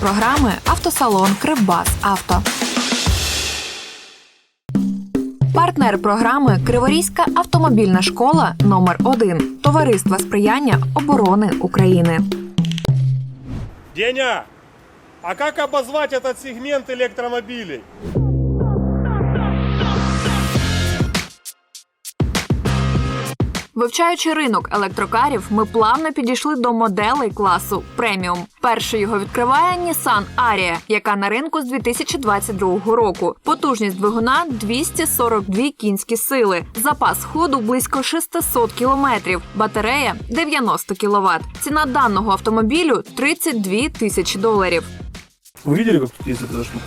Програми автосалон Кривбас Авто. Партнер програми Криворізька автомобільна школа номер 1 Товариства сприяння оборони України. Деня, а як обозвати цей сегмент электромобилей? Вивчаючи ринок електрокарів, ми плавно підійшли до моделей класу преміум. Перший його відкриває Nissan Ariya, яка на ринку з 2022 року. Потужність двигуна 242 кінські сили, запас ходу близько 600 кілометрів, батарея 90 кВт. Ціна даного автомобілю 32 тисячі доларів. Вы видели, как тут ездит эта штука?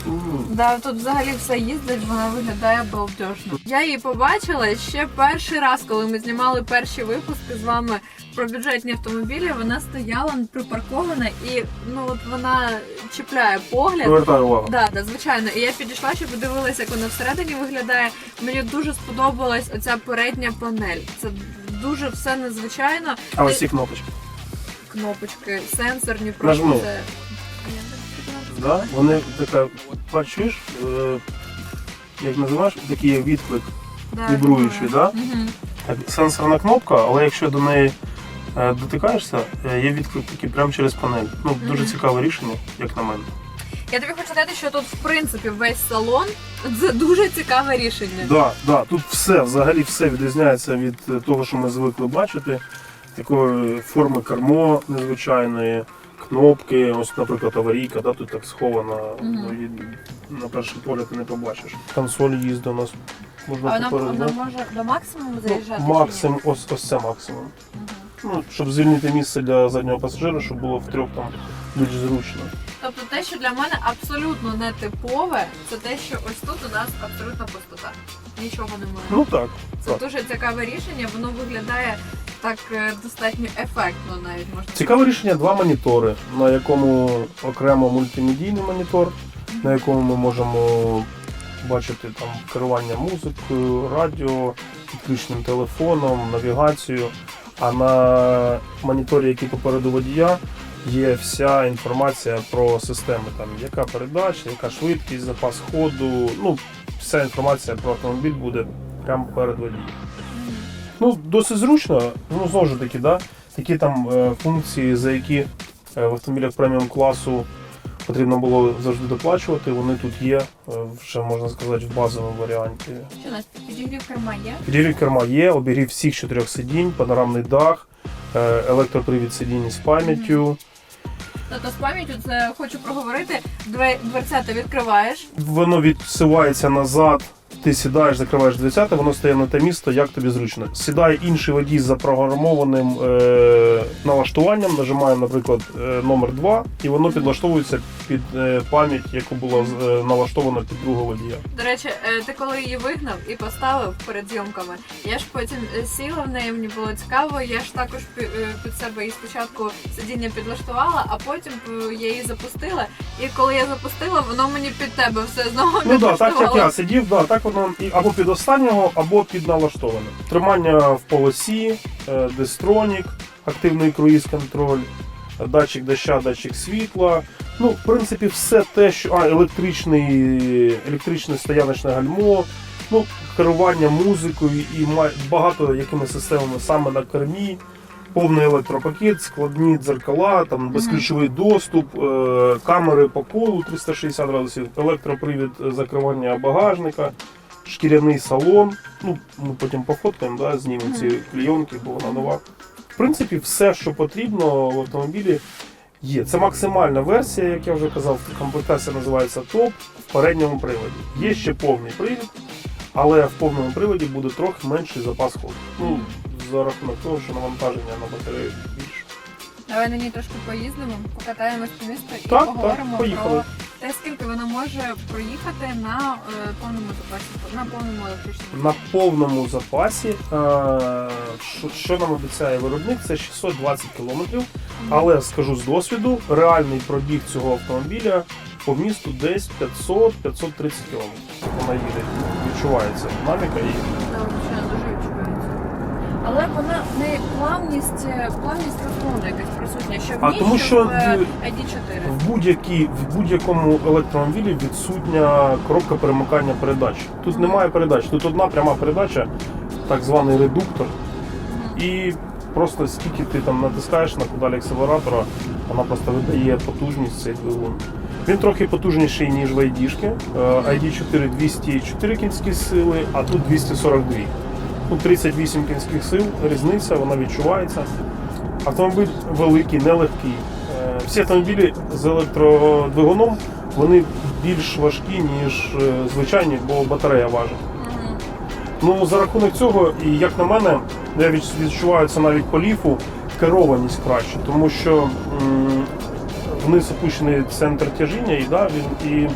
Да, тут взагалі все їздить, вона виглядає балдежно. Я її побачила ще перший раз, коли ми знімали перші випуски з вами про бюджетні автомобілі. Вона стояла припаркована і ну от вона чіпляє погляд. Привертаю увагу. Да, да, звичайно. І я підійшла, щоб подивилася, як вона всередині виглядає. Мені дуже сподобалась оця передня панель. Це дуже все незвичайно. А ось ці кнопочки. Кнопочки, сенсорні, просто Нажми. це. Да? Вони така, бачиш, е, як називаєш, такий є відклик Да, вібруючий, да? Угу. Так, сенсорна кнопка, але якщо до неї е, дотикаєшся, е, є відклик такий прямо через панель. Ну, дуже Мгм. цікаве рішення, як на мене. Я тобі хочу сказати, що тут в принципі весь салон це дуже цікаве рішення. Да, да, тут все, взагалі все відрізняється від е, того, що ми звикли бачити. Такої форми кермо незвичайної, кнопки, ось, наприклад, аварійка, да, тут так схована, Мгм. ну, і на перший погляд ти не побачиш. Консоль їзду у нас можна А вона, попереду. вона може до максимуму Ну, заїжджати? чи максимум, ось, ось це максимум. Мгм. Ну, щоб звільнити місце для заднього пасажира, щоб було втрьох там більш зручно. Тобто те, що для мене абсолютно не типове, це те, що ось тут у нас абсолютна пустота. Нічого немає. Ну так. Це так. дуже цікаве рішення, воно виглядає так е, достатньо ефектно навіть можна. Цікаве рішення два монітори, на якому окремо мультимедійний монітор, на якому ми можемо бачити там керування музикою, радіо, підключеним телефоном, навігацію. А на моніторі, який попереду водія, є вся інформація про системи, там яка передача, яка швидкість, запас ходу. Ну, вся інформація про автомобіль буде прямо перед водієм. Ну, досить зручно. Ну, знову ж таки, да? такі там е, функції, за які е, в автомобілях преміум класу потрібно було завжди доплачувати, вони тут є, е, вже можна сказати, в базовому варіанті. Що у нас підігрів керма є? Підігрів керма є, обігрів всіх чотирьох сидінь, панорамний дах, е, електропривід сидінь з пам'яттю. Тобто з пам'яттю це хочу проговорити. Две- Дверця ти відкриваєш. Воно відсувається назад. Ти сідаєш, закриваєш дверцята, воно стає на те місто, як тобі зручно. Сідає інший водій з запрограмованим е, налаштуванням, нажимає, наприклад, е, номер 2, і воно підлаштовується під е, пам'ять, яку було е, налаштовано під другого водія. До речі, е, ти коли її вигнав і поставив перед зйомками, я ж потім е, сіла в неї, мені було цікаво. Я ж також е, під себе її спочатку сидіння підлаштувала, а потім я її запустила. І коли я запустила, воно мені під тебе все знову Ну так, так як я сидів, да, так і або під останнього, або під налаштоване. Тримання в полосі, е, дестронік, активний круїз-контроль, е, датчик доща, датчик світла. Ну, в принципі, все те, що. А, електричний, електричне стояночне гальмо, ну, керування музикою і багато якими системами саме на кермі. Повний електропакет, складні дзеркала, там безключовий доступ, е, камери по колу 360 градусів, електропривід закривання багажника, шкіряний салон. Ну, ми потім пофоткаємо, да, знімемо ці клейонки, бо вона нова. В принципі, все, що потрібно в автомобілі, є. Це максимальна версія, як я вже казав, комплектація називається топ в передньому приводі. Є ще повний привід, але в повному приводі буде трохи менший запас ходу. Ну, за рахунок того, що навантаження на батарею більше. Давай на ній трошки поїздимо, покатаємось по місту і Так, поговоримо так, поїхали. про те, скільки вона може проїхати на е, повному запасі, на повному електричному. На повному запасі, е, що, що нам обіцяє виробник, це 620 км. Але скажу з досвіду, реальний пробіг цього автомобіля по місту десь 500-530 км. Вона їде, відчувається динаміка і Але вона в неї плавність, е, плавність розгону якась присутня, що в А тому що в е, ID4. В, будь-якій, в будь-якому електромобілі відсутня коробка перемикання передач. Тут немає передач, тут одна пряма передача, так званий редуктор. І просто скільки ти там натискаєш на педаль акселератора, вона просто видає потужність цей двигун. Він трохи потужніший, ніж в ID-шки. Е, ID4 204 кінські сили, а тут 242. Тут 38 кінських сил, різниця, вона відчувається. Автомобіль великий, нелегкий. Е, Всі автомобілі з електродвигуном вони більш важкі, ніж е, звичайні, бо батарея важить. Ну, за рахунок цього, і як на мене, я відч- відчуваю навіть по ліфу, керованість краще, тому що м, вниз опущений центр тяжіння, і, да, він, і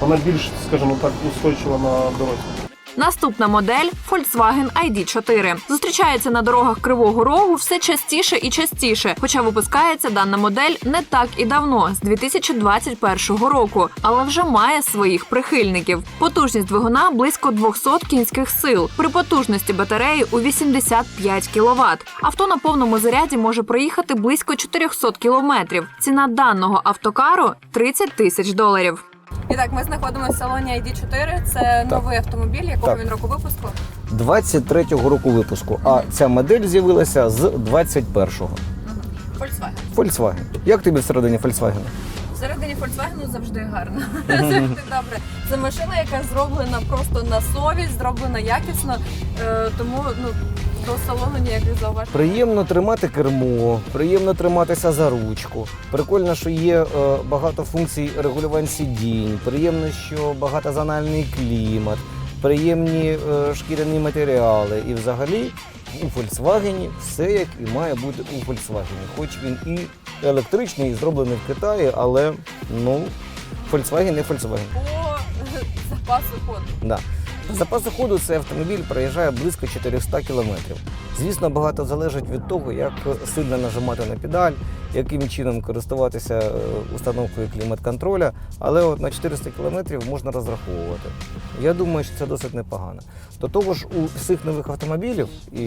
вона більш, скажімо так, устойчива на дорозі. Наступна модель Volkswagen ID4. Зустрічається на дорогах Кривого Рогу все частіше і частіше, хоча випускається дана модель не так і давно, з 2021 року, але вже має своїх прихильників. Потужність двигуна близько 200 кінських сил. При потужності батареї у 85 кВт. Авто на повному заряді може проїхати близько 400 кілометрів. Ціна даного автокару 30 тисяч доларів. І так, ми знаходимося в салоні ID4. Це новий автомобіль, якого Так. він року випуску. 23-го року випуску, а ця модель з'явилася з 21-го. Volkswagen. Volkswagen. Як тобі всередині Volkswagen? Всередині Volkswagen завжди гарно. Завжди добре. Це машина, яка зроблена просто на совість, зроблена якісно. Е, тому ну, до салону ніяких зауважень. Приємно тримати кермо, приємно триматися за ручку. Прикольно, що є е, багато функцій регулювань сидінь, приємно, що багатозональний клімат, приємні е, шкіряні матеріали. І взагалі у Volkswagen все як і має бути у Volkswagen. Хоч він і електричний, і зроблений в Китаї, але ну, Volkswagen не Volkswagen. По запасу ходу. Да. Запасу ходу цей автомобіль проїжджає близько 400 кілометрів. Звісно, багато залежить від того, як сильно нажимати на педаль, яким чином користуватися е, установкою клімат-контроля, але от на 400 кілометрів можна розраховувати. Я думаю, що це досить непогано. До того ж, у всіх нових автомобілів, і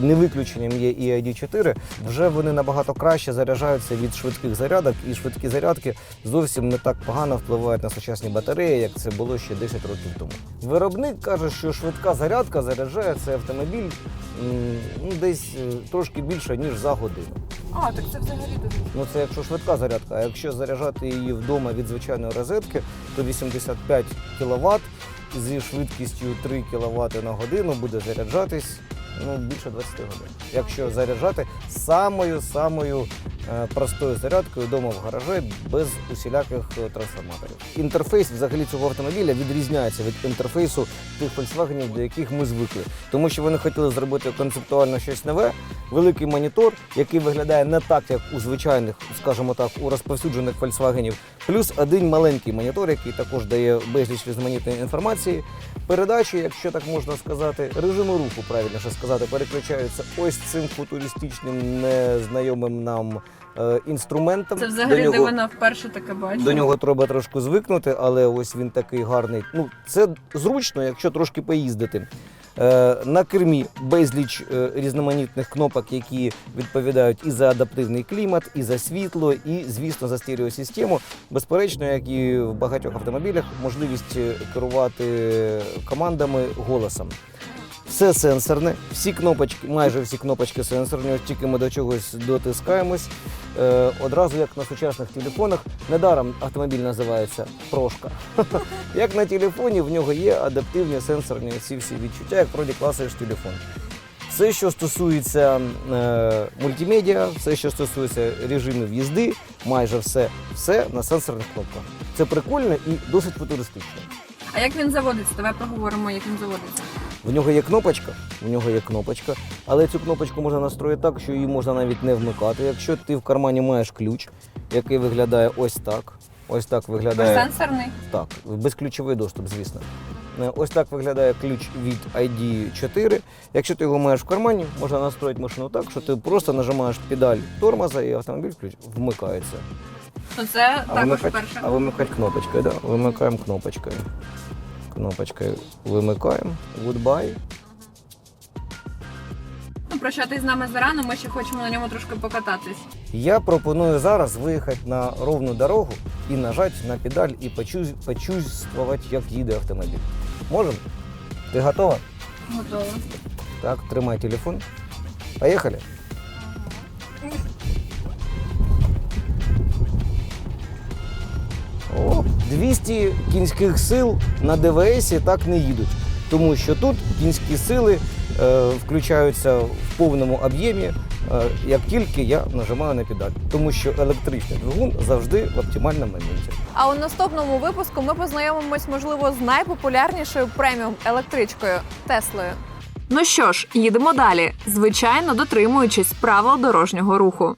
не, виключенням є і ID4, вже вони набагато краще заряджаються від швидких зарядок, і швидкі зарядки зовсім не так погано впливають на сучасні батареї, як це було ще 10 років тому. Виробник каже, що швидка зарядка заряджає цей автомобіль ну, десь е, трошки більше, ніж за годину. А, так це взагалі дуже. Ну це якщо швидка зарядка, а якщо заряджати її вдома від звичайної розетки, то 85 кВт зі швидкістю 3 кВт на годину буде заряджатись ну, більше 20 годин. Якщо заряджати самою самою е, простою зарядкою вдома в гаражі без усіляких е, трансформаторів. Інтерфейс взагалі цього автомобіля відрізняється від інтерфейсу тих Volkswagen, до яких ми звикли. Тому що вони хотіли зробити концептуально щось нове, великий монітор, який виглядає не так, як у звичайних, скажімо так, у розповсюджених Volkswagen, плюс один маленький монітор, який також дає безліч різноманітної інформації. Передачі, якщо так можна сказати, режими руху, правильніше сказати, переключаються ось цим футуристичним, незнайомим нам е, інструментом. Це взагалі До нього- вперше таке бачу. до нього треба трошки звикнути, але ось він такий гарний. Ну, це зручно, якщо трошки поїздити. Е, на кермі безліч е, різноманітних кнопок, які відповідають і за адаптивний клімат, і за світло, і, звісно, за стереосистему. Безперечно, як і в багатьох автомобілях, можливість е, керувати командами голосом. Все сенсорне, всі кнопочки, майже всі кнопочки сенсорні, ось тільки ми до чогось дотискаємось. Е, одразу як на сучасних телефонах. Недаром автомобіль називається прошка. Як на телефоні, в нього є адаптивні сенсорні ці всі відчуття, як вроді класуєш телефон. Все, що стосується е, мультимедіа, все, що стосується режимів їзди, майже все, все на сенсорних кнопках. Це прикольно і досить футуристично. А як він заводиться? Давай поговоримо, як він заводиться. В нього є кнопочка, в нього є кнопочка, але цю кнопочку можна настроїти так, що її можна навіть не вмикати. Якщо ти в кармані маєш ключ, який виглядає ось так. Ось так виглядає Сенсорний. так, безключовий доступ, звісно. Е, Ось так виглядає ключ від ID4. Якщо ти його маєш в кармані, можна настроїти машину так, що ти просто нажимаєш педаль тормоза і автомобіль ключ вмикається. Ну це А також вимикати, перше. а вимикати кнопочкою, да? Вимикаємо кнопочкою. Кнопочкою вимикаємо. Goodbye. прощатись з нами зарано, ми ще хочемо на ньому трошки покататись. Я пропоную зараз виїхати на ровну дорогу і нажати на педаль і почусь- почувствувати, як їде автомобіль. Можемо? Ти готова? Готово. Так, тримай телефон. Поїхали. 200 кінських сил на ДВС так не їдуть, тому що тут кінські сили е, включаються в повному об'ємі, е, як тільки я нажимаю на педаль, тому що електричний двигун завжди в оптимальному моменті. А у наступному випуску ми познайомимось, можливо, з найпопулярнішою преміум електричкою Теслою. Ну що ж, їдемо далі, звичайно, дотримуючись правил дорожнього руху.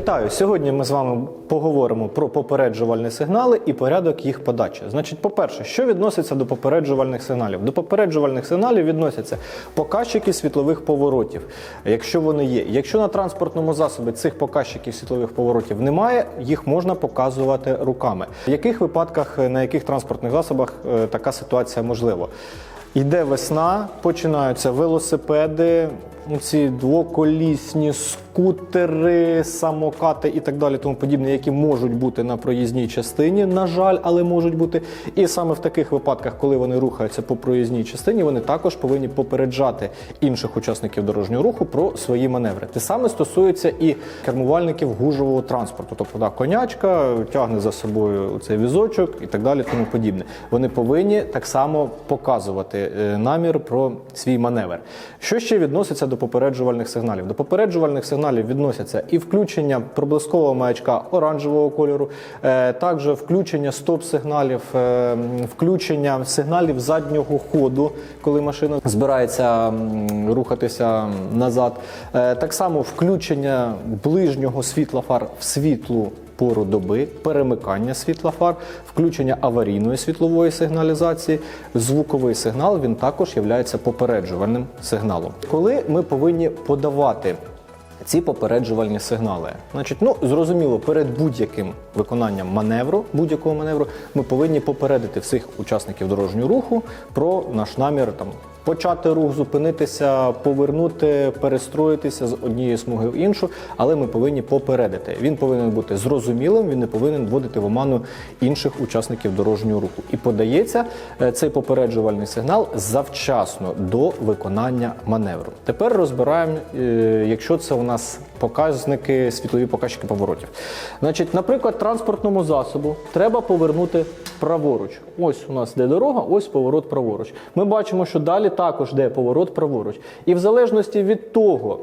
Вітаю! Сьогодні ми з вами поговоримо про попереджувальні сигнали і порядок їх подачі. Значить, по-перше, що відноситься до попереджувальних сигналів? До попереджувальних сигналів відносяться показчики світлових поворотів, якщо вони є. Якщо на транспортному засобі цих показчиків світлових поворотів немає, їх можна показувати руками. В яких випадках на яких транспортних засобах е, така ситуація можлива? Йде весна, починаються велосипеди, ці двоколісні скутери, самокати і так далі, тому подібне, які можуть бути на проїзній частині, на жаль, але можуть бути. І саме в таких випадках, коли вони рухаються по проїзній частині, вони також повинні попереджати інших учасників дорожнього руху про свої маневри. Те саме стосується і кермувальників гужового транспорту, тобто да, конячка тягне за собою цей візочок і так далі, тому подібне. Вони повинні так само показувати е, намір про свій маневр. Що ще відноситься до попереджувальних сигналів? До попереджувальних сигналів відносяться і включення проблискового маячка оранжевого кольору, е, також включення стоп-сигналів, е, включення сигналів заднього ходу, коли машина збирається рухатися назад. Е, Так само включення ближнього світла фар в світлу пору доби, перемикання світла фар, включення аварійної світлової сигналізації. Звуковий сигнал він також є попереджувальним сигналом. Коли ми повинні подавати ці попереджувальні сигнали, значить, ну зрозуміло, перед будь-яким виконанням маневру, будь-якого маневру, ми повинні попередити всіх учасників дорожнього руху про наш намір там. Почати рух, зупинитися, повернути, перестроїтися з однієї смуги в іншу, але ми повинні попередити. Він повинен бути зрозумілим, він не повинен вводити в оману інших учасників дорожнього руху. І подається е, цей попереджувальний сигнал завчасно до виконання маневру. Тепер розбираємо, е, якщо це у нас показники, світлові показчики поворотів. Значить, наприклад, транспортному засобу треба повернути праворуч. Ось у нас де дорога, ось поворот праворуч. Ми бачимо, що далі також де поворот праворуч. І в залежності від того,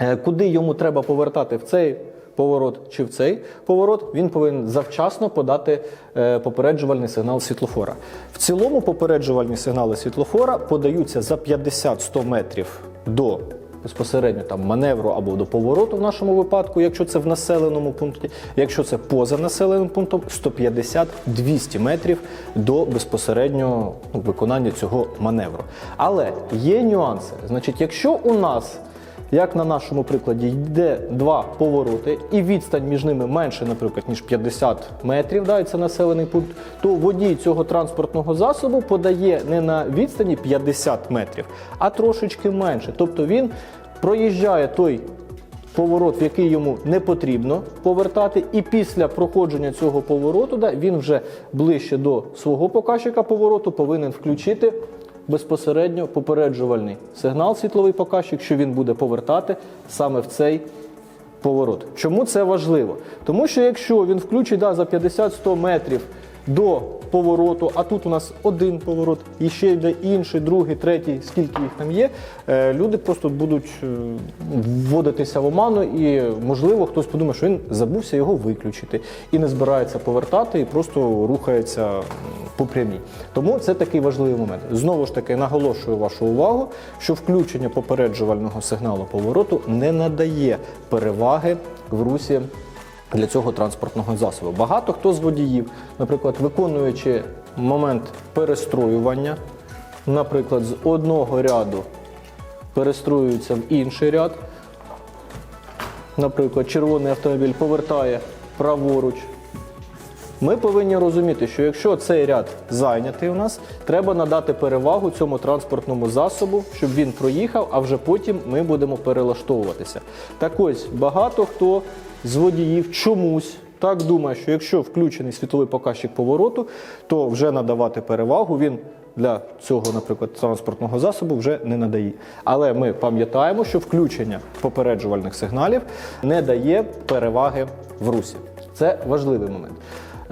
е, куди йому треба повертати в цей поворот чи в цей поворот, він повинен завчасно подати е, попереджувальний сигнал світлофора. В цілому попереджувальні сигнали світлофора подаються за 50-100 метрів до безпосередньо там маневру або до повороту в нашому випадку, якщо це в населеному пункті, якщо це поза населеним пунктом, 150-200 метрів до безпосереднього ну, виконання цього маневру. Але є нюанси. Значить, якщо у нас як на нашому прикладі йде два повороти, і відстань між ними менше, наприклад, ніж 50 метрів, да, і це населений пункт, то водій цього транспортного засобу подає не на відстані 50 метрів, а трошечки менше. Тобто він проїжджає той поворот, в який йому не потрібно повертати, і після проходження цього повороту да, він вже ближче до свого показчика повороту повинен включити безпосередньо попереджувальний сигнал, світловий показчик, що він буде повертати саме в цей поворот. Чому це важливо? Тому що якщо він включить да, за 50-100 метрів до повороту, а тут у нас один поворот, і ще йде інший, другий, третій, скільки їх там є, е, люди просто будуть е, вводитися в оману, і можливо хтось подумає, що він забувся його виключити і не збирається повертати, і просто рухається по прямій. Тому це такий важливий момент. Знову ж таки, наголошую вашу увагу, що включення попереджувального сигналу повороту не надає переваги в русі для цього транспортного засобу. Багато хто з водіїв, наприклад, виконуючи момент перестроювання, наприклад, з одного ряду перестроюються в інший ряд. Наприклад, червоний автомобіль повертає праворуч, Ми повинні розуміти, що якщо цей ряд зайнятий у нас, треба надати перевагу цьому транспортному засобу, щоб він проїхав, а вже потім ми будемо перелаштовуватися. Так ось багато хто з водіїв чомусь так думає, що якщо включений світловий показчик повороту, то вже надавати перевагу він для цього, наприклад, транспортного засобу вже не надає. Але ми пам'ятаємо, що включення попереджувальних сигналів не дає переваги в русі. Це важливий момент.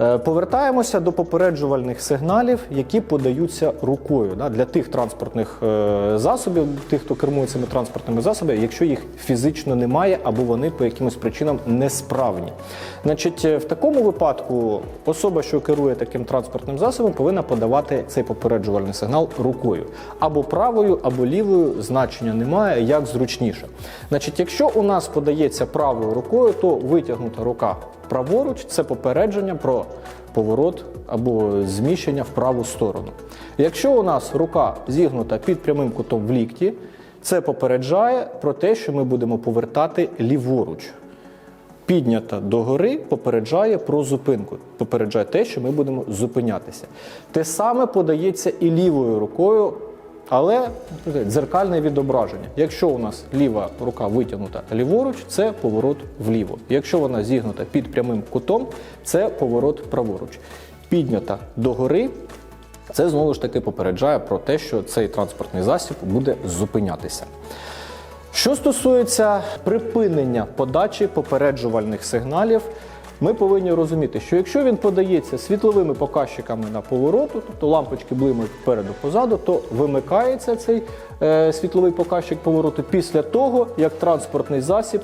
Е, Повертаємося до попереджувальних сигналів, які подаються рукою да, для тих транспортних е, засобів, тих, хто кермує цими транспортними засобами, якщо їх фізично немає або вони по якимось причинам несправні. Значить, е, в такому випадку особа, що керує таким транспортним засобом, повинна подавати цей попереджувальний сигнал рукою або правою, або лівою значення немає, як зручніше. Значить, якщо у нас подається правою рукою, то витягнута рука праворуч це попередження про поворот або зміщення в праву сторону. Якщо у нас рука зігнута під прямим кутом в лікті, це попереджає про те, що ми будемо повертати ліворуч. Піднята догори попереджає про зупинку, попереджає те, що ми будемо зупинятися. Те саме подається і лівою рукою, але дзеркальне відображення. Якщо у нас ліва рука витягнута ліворуч, це поворот вліво. Якщо вона зігнута під прямим кутом, це поворот праворуч. Піднята догори, це знову ж таки попереджає про те, що цей транспортний засіб буде зупинятися. Що стосується припинення подачі попереджувальних сигналів, ми повинні розуміти, що якщо він подається світловими показчиками на повороту, тобто лампочки блимають попереду позаду, то вимикається цей е, світловий показчик повороту після того, як транспортний засіб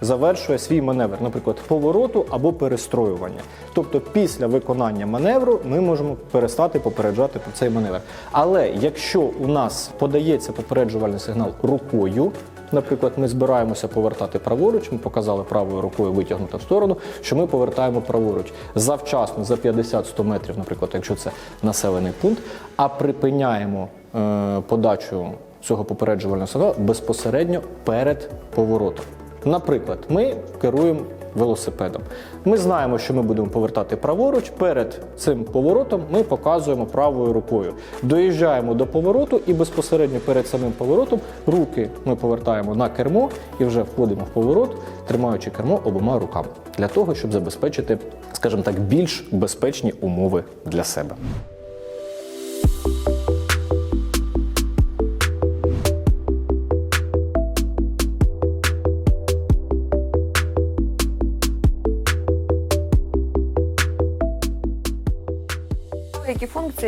завершує свій маневр, наприклад, повороту або перестроювання. Тобто, після виконання маневру ми можемо перестати попереджати про цей маневр. Але якщо у нас подається попереджувальний сигнал рукою, наприклад, ми збираємося повертати праворуч, ми показали правою рукою витягнута в сторону, що ми повертаємо праворуч завчасно за 50-100 метрів, наприклад, якщо це населений пункт, а припиняємо е, подачу цього попереджувального сигналу безпосередньо перед поворотом. Наприклад, ми керуємо велосипедом. Ми знаємо, що ми будемо повертати праворуч. Перед цим поворотом ми показуємо правою рукою. Доїжджаємо до повороту і безпосередньо перед самим поворотом руки ми повертаємо на кермо і вже входимо в поворот, тримаючи кермо обома руками для того, щоб забезпечити, скажімо так, більш безпечні умови для себе.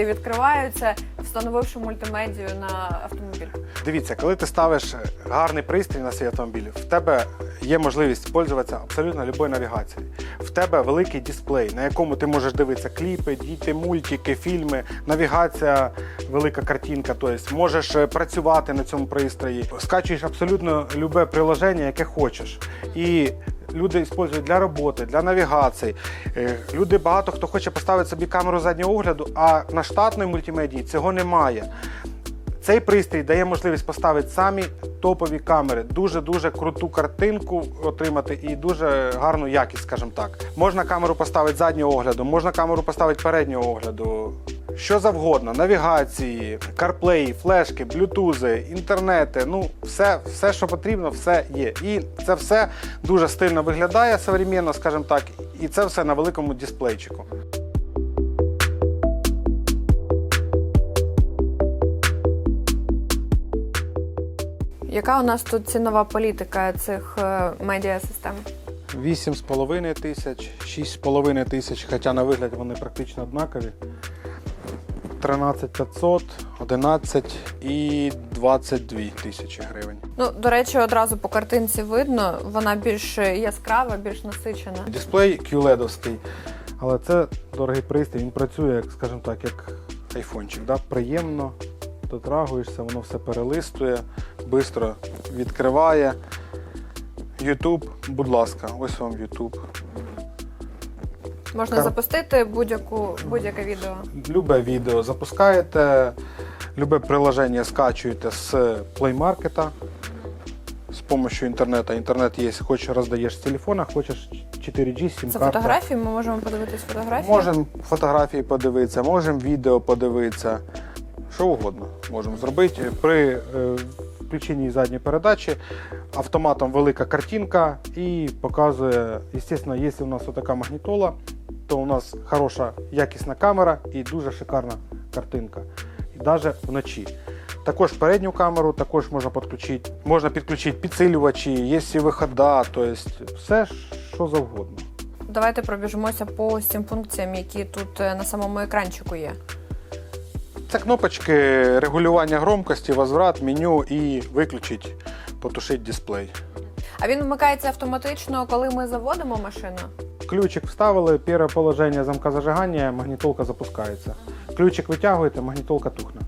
Які відкриваються, встановивши мультимедію на автомобіль? Дивіться, коли ти ставиш гарний пристрій на свій автомобіль, в тебе є можливість пользуватися абсолютно будь-якою навігацією. В тебе великий дисплей, на якому ти можеш дивитися кліпи, діти, мультики, фільми, навігація, велика картинка. Тобто можеш е, працювати на цьому пристрої, скачуєш абсолютно любе приложення, яке хочеш. І Люди використовують для роботи, для навігації. Е, Люди багато хто хоче поставити собі камеру заднього огляду, а на штатної мультимедії цього немає. Цей пристрій дає можливість поставити самі топові камери, дуже-дуже круту картинку отримати і дуже гарну якість, скажімо так. Можна камеру поставити заднього огляду, можна камеру поставити переднього огляду. Що завгодно, навігації, карплеї, флешки, блютузи, інтернети, ну все, все, що потрібно, все є. І це все дуже стильно виглядає современно, скажімо так, і це все на великому дисплейчику. Яка у нас тут цінова політика цих е, медіасистем? 8,5 тисяч, 6,5 тисяч, хоча на вигляд вони практично однакові. 13 500, 11 і 22 тисячі гривень. Ну, до речі, одразу по картинці видно, вона більш яскрава, більш насичена. Дисплей QLED-овський, але це дорогий пристрій, він працює, як, скажімо так, як айфончик. Да? Приємно, дотрагуєшся, воно все перелистує, швидко відкриває. YouTube, будь ласка, ось вам YouTube. Можна Так. запустити будь-яку будь-яке відео. Любе відео запускаєте, любе приложення скачуєте з Play Market, з допомогою інтернету. Інтернет є, хочеш роздаєш з телефона, хочеш 4G, Це сім-карта. фотографії, ми можемо подивитись фотографії. Можемо фотографії подивитися, можемо відео подивитися, що угодно можемо зробити. При е, включенні задньої передачі автоматом велика картинка і показує, звісно, якщо у нас така магнітола, то у нас хороша якісна камера і дуже шикарна картинка. І навіть вночі. Також передню камеру також можна підключити. Можна підключити підсилювачі, є всі вихода, тобто все, що завгодно. Давайте пробіжимося по цим функціям, які тут е, на самому екранчику є. Це кнопочки регулювання громкості, возврат, меню і виключить, потушить дисплей. А він вмикається автоматично, коли ми заводимо машину. Ключик вставили, перше положення замка зажигання, магнітолка запускається. Ключик витягуєте, магнітолка тухне.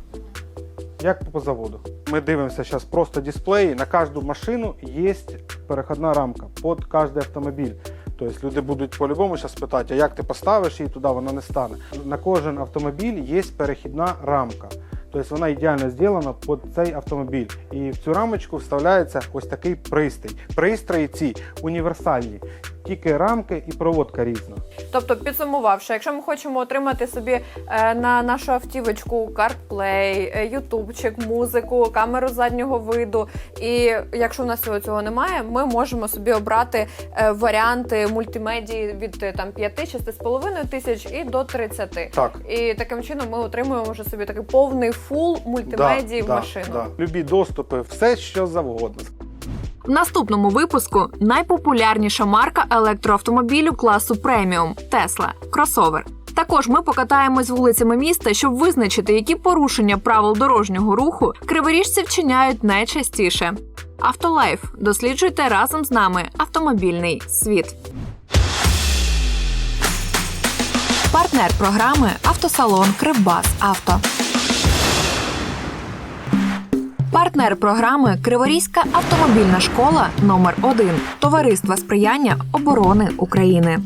Як по заводу. Ми дивимося зараз просто дисплей. На кожну машину є переходна рамка під кожен автомобіль. Тобто люди будуть по-любому зараз питати, а як ти поставиш її туди, вона не стане. На кожен автомобіль є перехідна рамка. Тобто вона ідеально зроблена під цей автомобіль. І в цю рамочку вставляється ось такий пристрій. Пристрої ці універсальні, тільки рамки і проводка різна. Тобто, підсумувавши, якщо ми хочемо отримати собі е, на нашу автівочку CarPlay, е, ютубчик, музику, камеру заднього виду, і якщо в нас всього цього немає, ми можемо собі обрати е, варіанти мультимедії від там 5-6,5 тисяч і до 30. Так. І таким чином ми отримуємо вже собі такий повний фул мультимедії в машину. Да. Любі доступи, все що завгодно. В наступному випуску найпопулярніша марка електроавтомобілю класу преміум Тесла кросовер. Також ми покатаємось вулицями міста, щоб визначити, які порушення правил дорожнього руху криворіжці вчиняють найчастіше. Автолайф досліджуйте разом з нами автомобільний світ. Партнер програми автосалон Кривбас Авто. Партнер програми Криворізька автомобільна школа номер 1 Товариства сприяння оборони України.